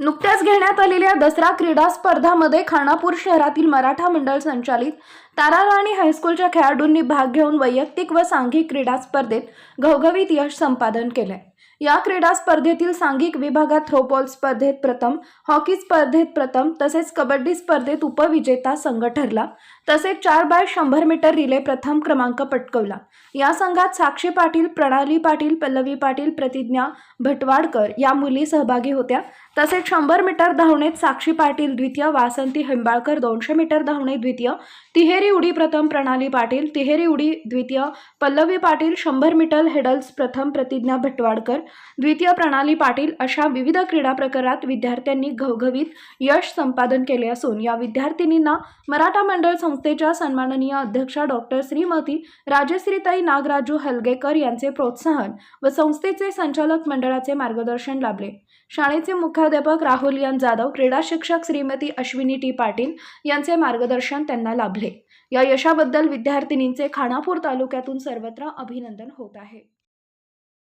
नुकत्याच घेण्यात आलेल्या दसरा क्रीडा स्पर्धामध्ये खानापूर शहरातील मराठा मंडळ संचालित ताराराणी हायस्कूलच्या खेळाडूंनी भाग घेऊन वैयक्तिक व सांघिक क्रीडा स्पर्धेत घवघवीत यश संपादन केले या क्रीडा स्पर्धेतील सांघिक विभागात थ्रोबॉल स्पर्धेत प्रथम हॉकी स्पर्धेत प्रथम तसेच कबड्डी स्पर्धेत उपविजेता संघ ठरला. तसेच चार बाय शंभर मीटर रिले प्रथम क्रमांक पटकवला. या संघात साक्षी पाटील प्रणाली पाटील पल्लवी पाटील प्रतिज्ञा भटवाडकर या मुली सहभागी होत्या. तसेच शंभर मीटर धावणेत साक्षी पाटील द्वितीय वासंती हिंबाळकर दोनशे मीटर धावणे द्वितीय तिहेरी उडी प्रथम प्रणाली पाटील तिहेरी उडी द्वितीय पल्लवी पाटील शंभर मीटर हेडल्स प्रथम प्रतिज्ञा भटवाडकर द्वितीय प्रणाली पाटील अशा विविध क्रीडा प्रकारात विद्यार्थ्यांनी घवघवीत यश संपादन केले असून या विद्यार्थिनींना मराठा मंडळ संस्थेच्या सन्माननीय अध्यक्षा डॉक्टर श्रीमती राजश्रीताई नागराजू हलगेकर यांचे प्रोत्साहन व संस्थेचे संचालक मंडळाचे मार्गदर्शन लाभले. शाळेचे मुख्याध्यापक राहुल यान जाधव क्रीडा शिक्षक श्रीमती अश्विनी टी पाटील यांचे मार्गदर्शन त्यांना लाभले. या यशाबद्दल विद्यार्थिनींचे खानापूर तालुक्यातून सर्वत्र अभिनंदन होत आहे.